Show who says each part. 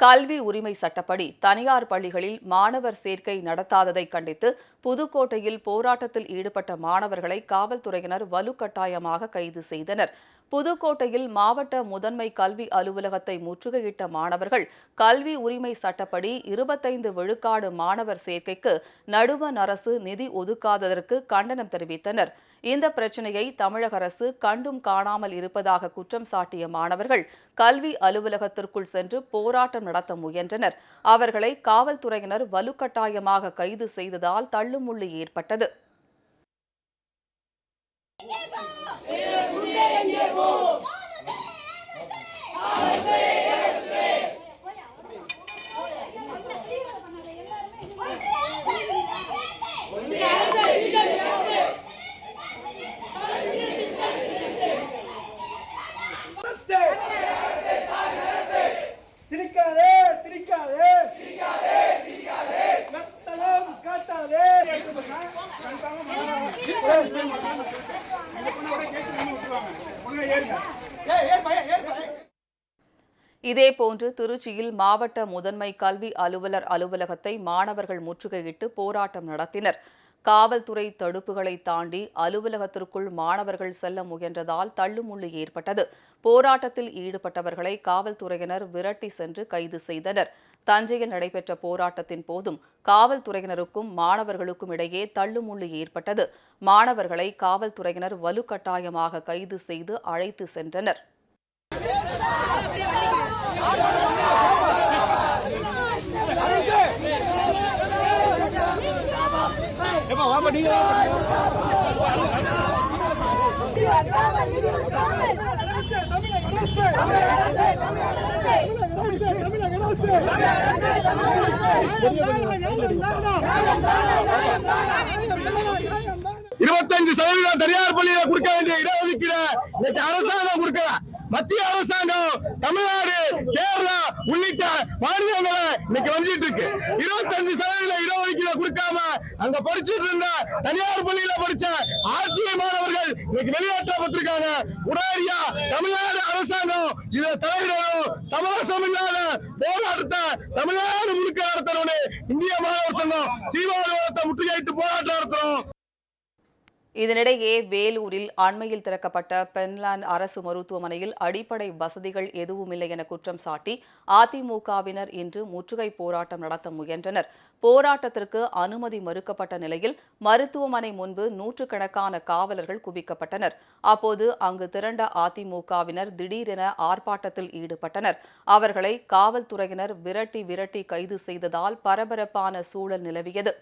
Speaker 1: கல்வி உரிமை சட்டப்படி தனியார் பள்ளிகளில் மாணவர் சேர்க்கை நடத்தாததை கண்டித்து புதுக்கோட்டையில் போராட்டத்தில் ஈடுபட்ட மாணவர்களை காவல்துறையினர் வலுக்கட்டாயமாக கைது செய்தனர். புதுக்கோட்டையில் மாவட்ட முதன்மை கல்வி அலுவலகத்தை முற்றுகையிட்ட மாணவர்கள் கல்வி உரிமை சட்டப்படி இருபத்தைந்து விழுக்காடு மாணவர் சேர்க்கைக்கு நடுவண் அரசு நிதி ஒதுக்காததற்கு கண்டனம் தெரிவித்தனர். இந்த பிரச்சினையை தமிழக அரசு கண்டும் காணாமல் இருப்பதாக குற்றம் சாட்டிய மாணவர்கள் கல்வி அலுவலகத்திற்குள் சென்று போராட்டம் நடத்த முயன்றனர். அவர்களை காவல்துறையினர் வலுக்கட்டாயமாக கைது செய்ததால் தள்ளுமுள்ளு ஏற்பட்டது. இதேபோன்று திருச்சியில் மாவட்ட முதன்மை கல்வி அலுவலர் அலுவலகத்தை மாணவர்கள் முற்றுகையிட்டு போராட்டம் நடத்தினர். காவல்துறை தடுப்புகளை தாண்டி அலுவலகத்திற்குள் மாணவர்கள் செல்ல முயன்றதால் தள்ளுமுள்ளு ஏற்பட்டது. போராட்டத்தில் ஈடுபட்டவர்களை காவல்துறையினர் விரட்டி சென்று கைது செய்தனர். தஞ்சையில் நடைபெற்ற போராட்டத்தின் போதும் காவல்துறையினருக்கும் மாணவர்களுக்கும் இடையே தள்ளுமுள்ளு ஏற்பட்டது. மாணவர்களை காவல்துறையினர் வலுக்கட்டாயமாக கைது செய்து அழைத்து சென்றனர்.
Speaker 2: இருபத்தஞ்சு சதவீதம் தனியார் பள்ளியில கொடுக்க வேண்டிய இடஒதுக்கீடு இன்னைக்கு அரசாங்கம் கொடுக்கல. மத்திய அரசாங்கம் தமிழ்நாடு கேரளா உள்ளிட்ட மாநிலங்களை இன்னைக்கு வந்துட்டு இருக்கு. இருபத்தஞ்சு சதவீத இடஒதுக்கீடு கொடுக்காம அங்க படிச்சுட்டு இருந்த தனியார் பள்ளியில படிச்ச ஆட்சியமான இன்னைக்கு வெளியேற்றப்பட்டிருக்காங்க உடனடியா தமிழ்நாடு அரசாங்கம் இதை தலையிடணும். சமரசம் இல்லாத போராட்டத்தை தமிழ்நாடு முழுக்க நடத்தணும்னு இந்திய மாணவர் சங்கம் சீவானுவத்தை முற்றுகையிட்டு போராட்டம்
Speaker 1: இதனிடையே வேலூரில் அண்மையில் திறக்கப்பட்ட பென்லாண்ட் அரசு மருத்துவமனையில் அடிப்படை வசதிகள் எதுவுமில்லை என குற்றம் சாட்டி அதிமுகவினர் இன்று முற்றுகை போராட்டம் நடத்த முயன்றனர். போராட்டத்திற்கு அனுமதி மறுக்கப்பட்ட நிலையில் மருத்துவமனை முன்பு நூற்றுக்கணக்கான காவலர்கள் குவிக்கப்பட்டனர். அப்போது அங்கு திரண்ட அதிமுகவினர் திடீரென ஆர்ப்பாட்டத்தில் ஈடுபட்டனர். அவர்களை காவல்துறையினர் விரட்டி விரட்டி கைது செய்ததால் பரபரப்பான சூழல் நிலவியது.